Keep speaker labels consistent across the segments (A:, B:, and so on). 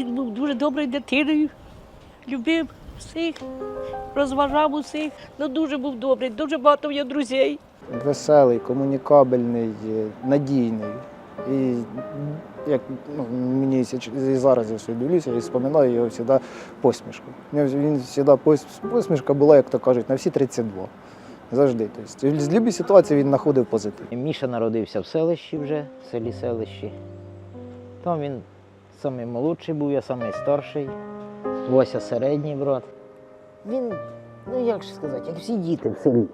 A: Він був дуже доброю дитиною, любив всіх, розважав усіх. Ну дуже був добрий, дуже багато є друзей.
B: Веселий, комунікабельний, е, надійний. І як ну, мені і зараз я все дивлюся і споминаю його завжди посмішку. Він завжди посмішка була, як то кажуть, на всі 32. Завжди. Тобто, з будь-якої ситуації він знаходив позитив.
C: Міша народився в селищі вже, в селі селищі. Там він самий молодший був, я самий старший. Вася середній брат. Він, ну як ж сказати, як всі діти в селі.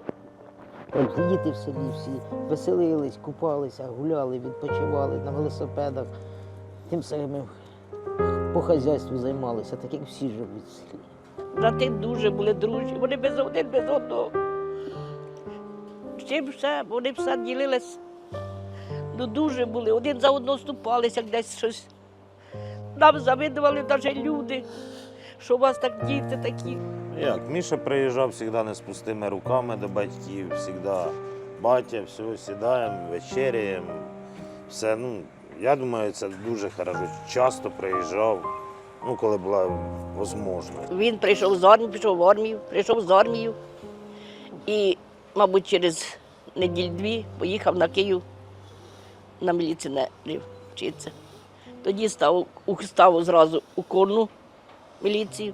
C: Як всі діти в селі, всі веселились, купалися, гуляли, відпочивали на велосипедах. Тим самим по хазяйству займалися, так як всі живуть в селі.
A: Брати дуже були дружні, вони без один без одного. Чим все, вони все ділились. Ну дуже були, один за одного ступалися, як десь щось. Нам завидували навіть люди, що у вас так діти такі.
D: Як? Міша приїжджав завжди не з пустими руками до батьків, завжди батя, все, сідаємо, вечеряємо. Все, ну, я думаю, це дуже хорошо. Часто приїжджав, ну, коли була можливість.
A: Він прийшов з армії, пішов в армію, прийшов з армію і, мабуть, через неділь-дві поїхав на Київ на міліціонерів вчитися. Тоді став, став зразу у конну міліцію,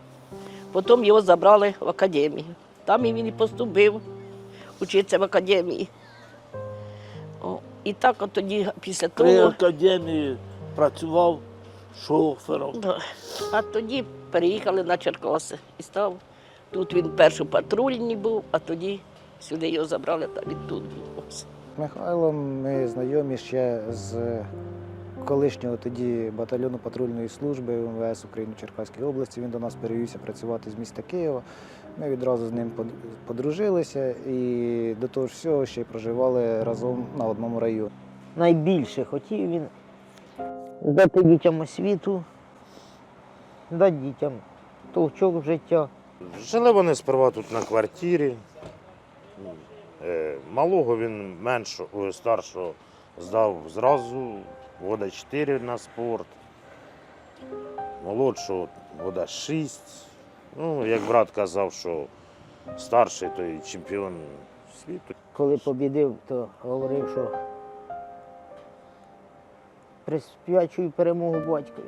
A: потім його забрали в академію. Там і він і поступив вчитися в академії. О, і так от тоді після
E: При
A: того.
E: академії працював шофером.
A: Да. А тоді переїхали на Черкаси і став. Тут він перший патрульний був, а тоді сюди його забрали, та він тут
B: Михайлом ми знайомі ще з колишнього тоді батальйону патрульної служби МВС України в Черкаській області. Він до нас перевівся працювати з міста Києва. Ми відразу з ним подружилися і до того ж всього ще й проживали разом на одному районі.
C: найбільше хотів він дати дітям освіту, дати дітям толчок в життя.
D: Жили вони сперва тут на квартирі. Е, Малого він меншого, старшого здав зразу, года 4 на спорт. Молодшого года 6. Ну, як брат казав, що старший той чемпіон світу.
C: Коли побідив, то говорив, що присвячую перемогу батькові.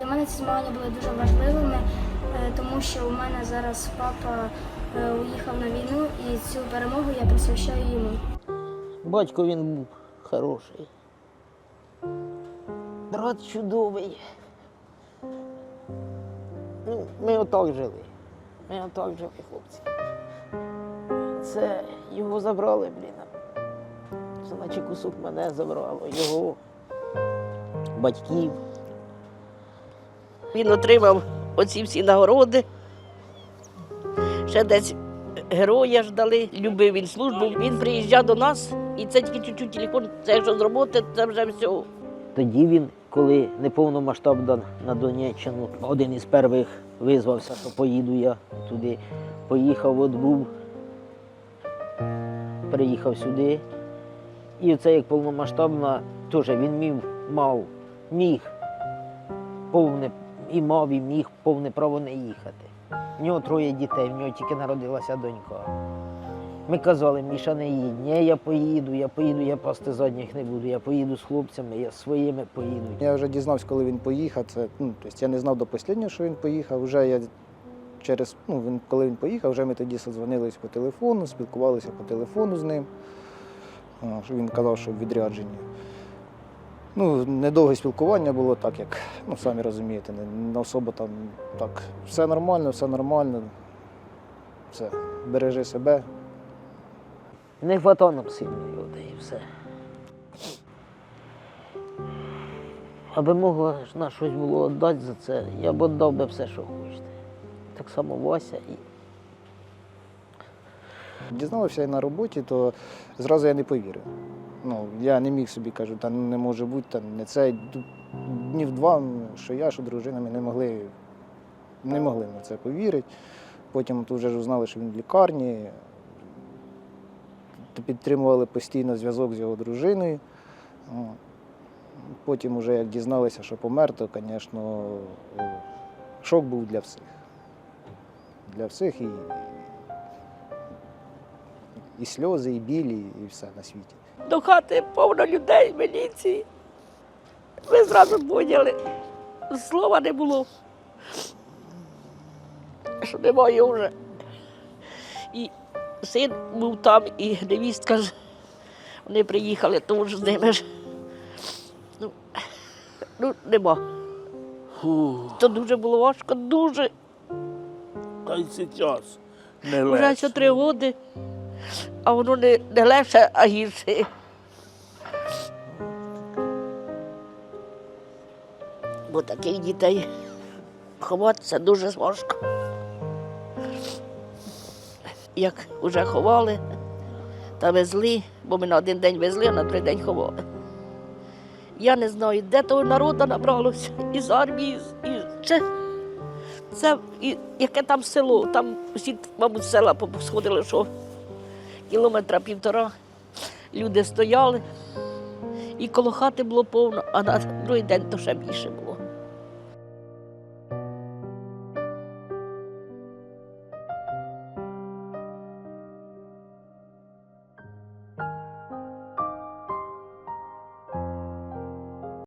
F: Для мене ці змагання були дуже важливими, е, тому що у мене зараз папа е, уїхав на війну і цю перемогу я присвящаю йому.
C: Батько він був хороший. Брат чудовий. Ну, ми отак жили. Ми отак жили, хлопці. Це його забрали, блін. Це наче кусок мене забрало, його батьків.
A: Він отримав оці всі нагороди. Ще десь героя ж дали, любив він службу. Він приїжджав до нас, і це тільки чуть-чуть телефон, це якщо з роботи, це вже все.
C: Тоді він, коли неповномасштабно на Донеччину, один із перших визвався, що поїду я туди. Поїхав, от був, приїхав сюди. І це як повномасштабна, теж він міг, мав, міг повне, і мав, і міг повне право не їхати. В нього троє дітей, в нього тільки народилася донька. Ми казали, Міша, не їдь. Ні, я поїду, я поїду, я пасти задніх не буду, я поїду з хлопцями, я своїми поїду.
B: Я вже дізнався, коли він поїхав. Це, ну, тобто я не знав до останнього, що він поїхав. Вже я через, ну, він, коли він поїхав, вже ми тоді созвонились по телефону, спілкувалися по телефону з ним. Він казав, що в відрядженні. Ну, недовге спілкування було так, як, ну, самі розумієте, не, особо там так. Все нормально, все нормально. Все, бережи себе.
C: Не хватало нам сильної води і все. Аби могла на щось було віддати за це, я б віддав би все, що хочете. Так само Вася і
B: Дізнався я на роботі, то зразу я не повірив. Ну, я не міг собі кажу, та не може бути, та не це. Днів два, що я, що дружина, ми не могли, не могли на це повірити. Потім тут вже узнали, що він в лікарні. Підтримували постійно зв'язок з його дружиною. Потім, уже як дізналися, що помер, то, звісно, шок був для всіх. Для всіх і, і сльози, і білі, і все на світі.
A: До хати повно людей, міліції. Ми зразу поняли. Слова не було. Що немає вже. І син був там, і невістка ж. Вони приїхали, тому ж з ними ж. Ну, ну нема.
E: Фу,
A: То дуже було важко, дуже.
E: та й зараз не
A: Вже
E: легше.
A: ще три роки, а воно не, не легше, а гірше. Бо таких дітей ховатися дуже важко. Як вже ховали та везли, бо ми на один день везли, а на другий день ховали. Я не знаю, де того народу набралося, із армії, і ще це і, яке там село, там всі, мабуть, села сходили, що кілометра півтора люди стояли, і коло хати було повно, а на другий день то ще більше було.